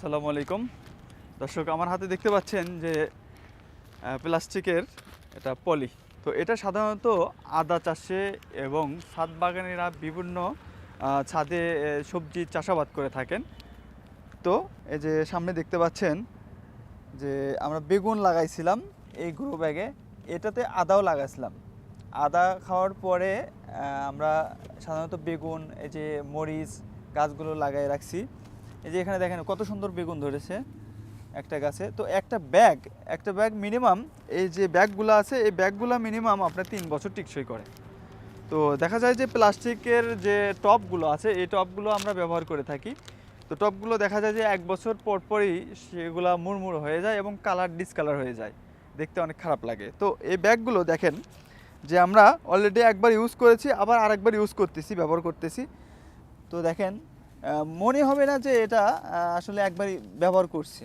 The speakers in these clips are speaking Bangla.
আসসালামু আলাইকুম। দর্শক, আমার হাতে দেখতে পাচ্ছেন যে প্লাস্টিকের এটা পলি। তো এটা সাধারণত আদা চাষে এবং ছাদ বাগানিরা বিভিন্ন ছাদে সবজি চাষাবাদ করে থাকেন। তো এই যে সামনে দেখতে পাচ্ছেন যে, আমরা বেগুন লাগাইছিলাম এই গ্রো ব্যাগে। এটাতে আদাও লাগাইছিলাম। আদা খাওয়ার পরে আমরা সাধারণত বেগুন, এই যে মরিচ গাছগুলো লাগাই রাখছি। এই যে এখানে দেখেন কত সুন্দর বেগুন ধরেছে একটা গাছে। তো একটা ব্যাগ একটা ব্যাগ মিনিমাম এই যে ব্যাগগুলো আছে, এই ব্যাগগুলো মিনিমাম আপনার তিন বছর টিকসই করে। তো দেখা যায় যে প্লাস্টিকের যে টপগুলো আছে, এই টপগুলো আমরা ব্যবহার করে থাকি। তো টপগুলো দেখা যায় যে এক বছর পর পরই সেগুলা মুড়মুড় হয়ে যায় এবং কালার ডিসকালার হয়ে যায়। দেখতে অনেক খারাপ লাগে। তো এই ব্যাগগুলো দেখেন যে আমরা অলরেডি একবার ইউজ করেছি, আবার আরেকবার ইউজ করতেছি, ব্যবহার করতেছি। তো দেখেন মনে হবে না যে এটা আসলে একবারই ব্যবহার করছি।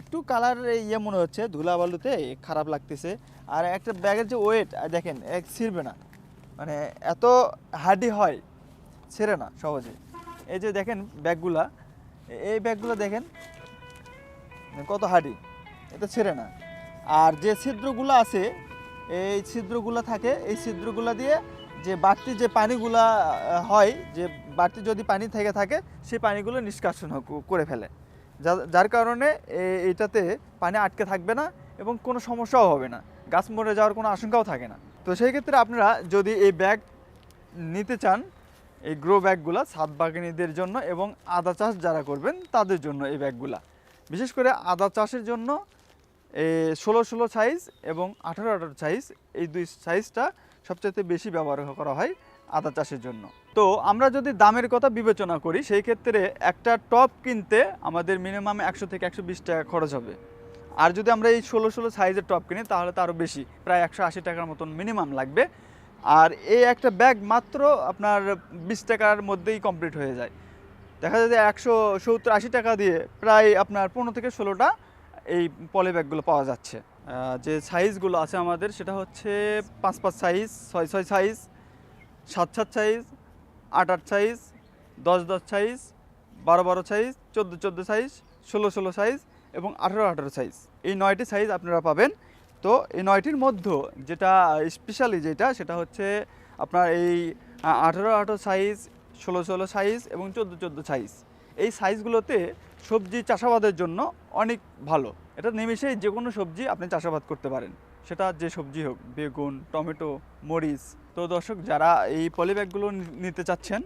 একটু কালার ইয়ে মনে হচ্ছে, ধুলা বালুতে খারাপ লাগতেছে। আর একটা ব্যাগের যে ওয়েট দেখেন, এক ছিঁড়বে না। মানে এত হার্ডি হয়, ছেড়ে না সহজে। এই যে দেখেন ব্যাগগুলা, এই ব্যাগগুলো দেখেন, কত হার্ডি এটা ছেড়ে না। আর যে ছিদ্রগুলো আছে, এই ছিদ্রগুলো থাকে, এই ছিদ্রগুলো দিয়ে যে বাড়তি যে পানিগুলা হয়, যে বাড়তি যদি পানি থেকে থাকে সেই পানিগুলো নিষ্কাশন করে ফেলে। যার কারণে এ- এইটাতে পানি আটকে থাকবে না এবং কোনো সমস্যাও হবে না। গাছ মরে যাওয়ার কোনো আশঙ্কাও থাকে না। তো সেই ক্ষেত্রে আপনারা যদি এই ব্যাগ নিতে চান, এই গ্রো ব্যাগগুলো, ছাদ বাগানীদের জন্য এবং আদা চাষ যারা করবেন, তাদের জন্য এই ব্যাগগুলা। বিশেষ করে আদা চাষের জন্য ষোলো ষোলো সাইজ এবং আঠারো আঠারো সাইজ এই দুই সাইজটা সবচেয়ে বেশি ব্যবহার করা হয় আদা চাষের জন্য। তো আমরা যদি দামের কথা বিবেচনা করি, সেই ক্ষেত্রে একটা টপ কিনতে আমাদের মিনিমাম একশো থেকে একশো বিশ টাকা খরচ হবে। আর যদি আমরা এই ষোলো ষোলো সাইজের টপ কিনি, তাহলে তো আরও বেশি, প্রায় একশো আশি টাকার মতন মিনিমাম লাগবে। আর এই একটা ব্যাগ মাত্র আপনার বিশ টাকার মধ্যেই কমপ্লিট হয়ে যায়। দেখা যায় যে একশো সত্তর আশি টাকা দিয়ে প্রায় আপনার পনেরো থেকে ষোলোটা এই পলি ব্যাগগুলো পাওয়া যাচ্ছে। যে সাইজগুলো আছে আমাদের, সেটা হচ্ছে পাঁচ পাঁচ সাইজ ছয় ছয় সাইজ সাত সাত সাইজ আট আট সাইজ দশ দশ সাইজ বারো বারো সাইজ চোদ্দ চোদ্দ সাইজ ষোলো ষোলো সাইজ এবং আঠারো আঠারো সাইজ এই নয়টি সাইজ আপনারা পাবেন। তো এই নয়টির মধ্যে যেটা স্পেশালি যেটা, সেটা হচ্ছে আপনার এই আঠেরো আঠেরো সাইজ ষোলো ষোলো সাইজ এবং চোদ্দ চোদ্দ সাইজ এই সাইজগুলোতে সবজি চাষাবাদের জন্য অনেক ভালো। এটা নিমিশেই যে কোনো সবজি আপনি চাষাবাদ করতে পারেন। সেটা যে সবজি হোক, বেগুন, টমেটো, মরিচ। তো দর্শক, যারা এই পলিব্যাগগুলো নিতে চাচ্ছেন,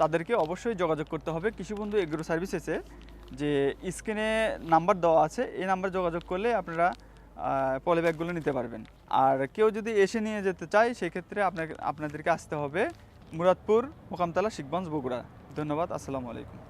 তাদেরকে অবশ্যই যোগাযোগ করতে হবে। কৃষিবন্ধু এগ্রো সার্ভিসেসে যে স্ক্রিনে নাম্বার দেওয়া আছে, এই নাম্বার যোগাযোগ করলে আপনারা পলিব্যাগগুলো নিতে পারবেন। আর কেউ যদি এসে নিয়ে যেতে চায়, সেক্ষেত্রে আপনাকে, আপনাদেরকে আসতে হবে মুরাদপুর মোকামতলা শিখগঞ্জ বগুড়া। ধন্যবাদ, আসসালামু আলাইকুম।